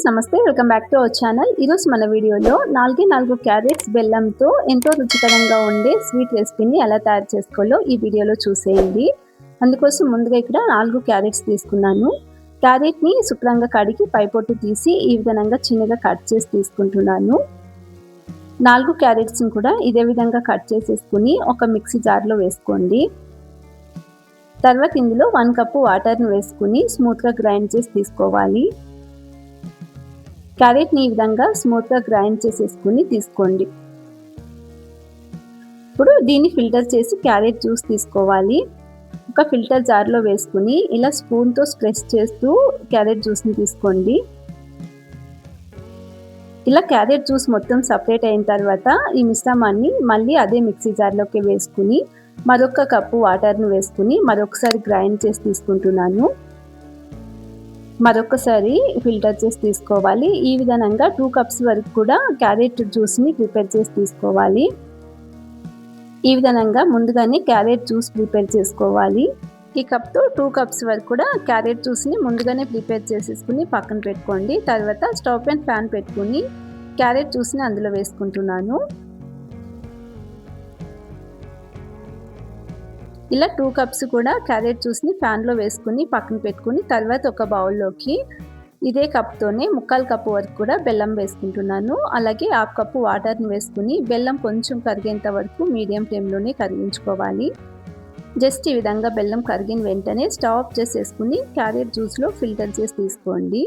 Friends నమస్తే welcome back to our channel. ఈరోజు మన వీడియోలో నాలుగే నాలుగు క్యారెట్స్ బెల్లంతో ఎంతో రుచికరంగా ఉండే స్వీట్ రెసిపీని ఎలా తయారు చేసుకోవాలో ఈ వీడియోలో చూసేయండి. అందుకోసం ముందుగా ఇక్కడ నాలుగు క్యారెట్స్ తీసుకున్నాను. క్యారెట్ని శుభ్రంగా కడిగి పైపొట్టు తీసి ఈ విధంగా చిన్నగా కట్ చేసి తీసుకుంటున్నాను. నాలుగు క్యారెట్స్ని కూడా ఇదే విధంగా కట్ చేసేసుకుని ఒక మిక్సీ జార్లో వేసుకోండి. తర్వాత ఇందులో వన్ కప్పు వాటర్ని వేసుకుని స్మూత్గా గ్రైండ్ చేసి తీసుకోవాలి. క్యారెట్ని ఈ విధంగా స్మూత్గా గ్రైండ్ చేసేసుకుని తీసుకోండి. ఇప్పుడు దీన్ని ఫిల్టర్ చేసి క్యారెట్ జ్యూస్ తీసుకోవాలి. ఒక ఫిల్టర్ జార్లో వేసుకుని ఇలా స్పూన్తో స్ప్రెస్ చేస్తూ క్యారెట్ జ్యూస్ని తీసుకోండి. ఇలా క్యారెట్ జ్యూస్ మొత్తం సపరేట్ అయిన తర్వాత ఈ మిశ్రమాన్ని మళ్ళీ అదే మిక్సీ జార్లోకి వేసుకుని మరొక కప్పు వాటర్ను వేసుకుని మరొకసారి గ్రైండ్ చేసి తీసుకుంటున్నాను. మరొకసారి ఫిల్టర్ చేసి తీసుకోవాలి. ఈ విధంగా టూ కప్స్ వరకు కూడా క్యారెట్ జ్యూస్ని ప్రిపేర్ చేసి తీసుకోవాలి. ఈ విధంగా ముందుగానే క్యారెట్ జ్యూస్ ప్రిపేర్ చేసుకోవాలి. ఈ కప్తో టూ కప్స్ వరకు కూడా క్యారెట్ జ్యూస్ని ముందుగానే ప్రిపేర్ చేసేసుకుని పక్కన పెట్టుకోండి. తర్వాత స్టవ్ అండ్ ఫ్యాన్ పెట్టుకుని క్యారెట్ జ్యూస్ని అందులో వేసుకుంటున్నాను. ఇలా టూ కప్స్ కూడా క్యారెట్ జ్యూస్ని ఫ్యాన్లో వేసుకుని పక్కన పెట్టుకుని తర్వాత ఒక బౌల్లోకి ఇదే కప్తోనే ముక్కాలు కప్పు వరకు కూడా బెల్లం వేసుకుంటున్నాను. అలాగే హాఫ్ కప్పు వాటర్ని వేసుకుని బెల్లం కొంచెం కరిగేంత వరకు మీడియం ఫ్లేమ్లోనే కరిగించుకోవాలి. జస్ట్ ఈ విధంగా బెల్లం కరిగిన వెంటనే స్టవ్ ఆఫ్ చేసేసుకుని క్యారెట్ జ్యూస్లో ఫిల్టర్ చేసి తీసుకోండి.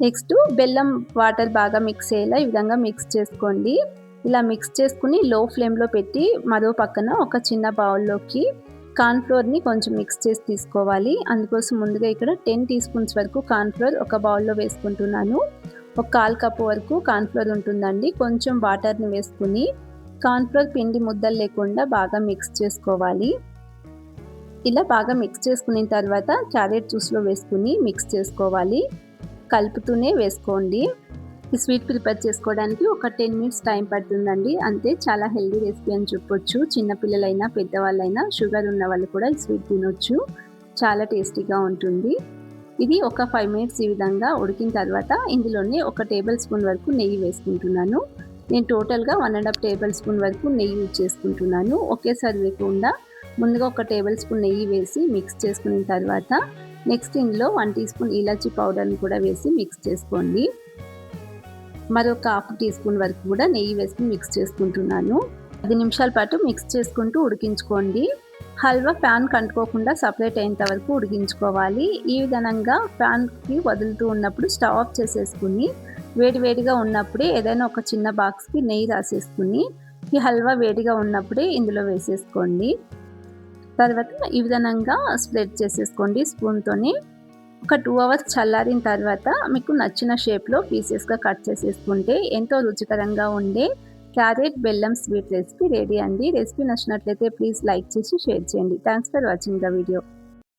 నెక్స్ట్ బెల్లం వాటర్ బాగా మిక్స్ అయ్యేలా ఈ విధంగా మిక్స్ చేసుకోండి. ఇలా మిక్స్ చేసుకుని లో ఫ్లేమ్లో పెట్టి మరో పక్కన ఒక చిన్న బౌల్లోకి కార్న్ఫ్లోర్ని కొంచెం మిక్స్ చేసి తీసుకోవాలి. అందుకోసం ముందుగా ఇక్కడ టెన్ టీ స్పూన్స్ వరకు కార్న్ఫ్లోర్ ఒక బౌల్లో వేసుకుంటున్నాను. ఒక కాల్ కప్పు వరకు కార్న్ఫ్లోర్ ఉంటుందండి. కొంచెం వాటర్ని వేసుకుని కార్న్ఫ్లోర్ పిండి ముద్దలు లేకుండా బాగా మిక్స్ చేసుకోవాలి. ఇలా బాగా మిక్స్ చేసుకున్న తర్వాత క్యారెట్ జ్యూస్లో వేసుకుని మిక్స్ చేసుకోవాలి. కలుపుతూనే వేసుకోండి. ఈ స్వీట్ ప్రిపేర్ చేసుకోవడానికి ఒక టెన్ మినిట్స్ టైం పడుతుందండి. అంతే చాలా హెల్దీ రెసిపీ అని చెప్పొచ్చు. చిన్నపిల్లలైనా పెద్దవాళ్ళైనా షుగర్ ఉన్న వాళ్ళు కూడా ఈ స్వీట్ తినొచ్చు. చాలా టేస్టీగా ఉంటుంది. ఇది ఒక ఫైవ్ మినిట్స్ ఈ విధంగా ఉడికిన తర్వాత ఇందులోనే ఒక టేబుల్ స్పూన్ వరకు నెయ్యి వేసుకుంటున్నాను. నేను టోటల్గా one and half tablespoon వరకు నెయ్యి యూజ్ చేసుకుంటున్నాను. ఒకేసారి వేయకుండా ముందుగా ఒక టేబుల్ స్పూన్ నెయ్యి వేసి మిక్స్ చేసుకున్న తర్వాత నెక్స్ట్ ఇందులో వన్ టీ స్పూన్ ఇలాచీ పౌడర్ని కూడా వేసి మిక్స్ చేసుకోండి. మరొక హాఫ్ టీ స్పూన్ వరకు కూడా నెయ్యి వేసుకుని మిక్స్ చేసుకుంటున్నాను. పది నిమిషాల పాటు మిక్స్ చేసుకుంటూ ఉడికించుకోండి. హల్వా ఫ్యాన్ కంటుకోకుండా సపరేట్ అయ్యేంత వరకు ఉడికించుకోవాలి. ఈ విధంగా ఫ్యాన్కి వదులుతూ ఉన్నప్పుడు స్టవ్ ఆఫ్ చేసేసుకుని వేడి వేడిగా ఉన్నప్పుడే ఏదైనా ఒక చిన్న బాక్స్కి నెయ్యి రాసేసుకుని ఈ హల్వా వేడిగా ఉన్నప్పుడే ఇందులో వేసేసుకోండి. తర్వాత ఈ విధంగా స్ప్రెడ్ చేసేసుకోండి స్పూన్తోని ఒక టూ అవర్స్ చల్లారిన తర్వాత మీకు నచ్చిన షేప్లో పీసెస్గా కట్ చేసేసుకుంటే ఎంతో రుచికరంగా ఉండే క్యారెట్ బెల్లం స్వీట్ రెసిపీ రెడీ అండి. రెసిపీ నచ్చినట్లయితే ప్లీజ్ లైక్ చేసి షేర్ చేయండి. Thanks for watching the video.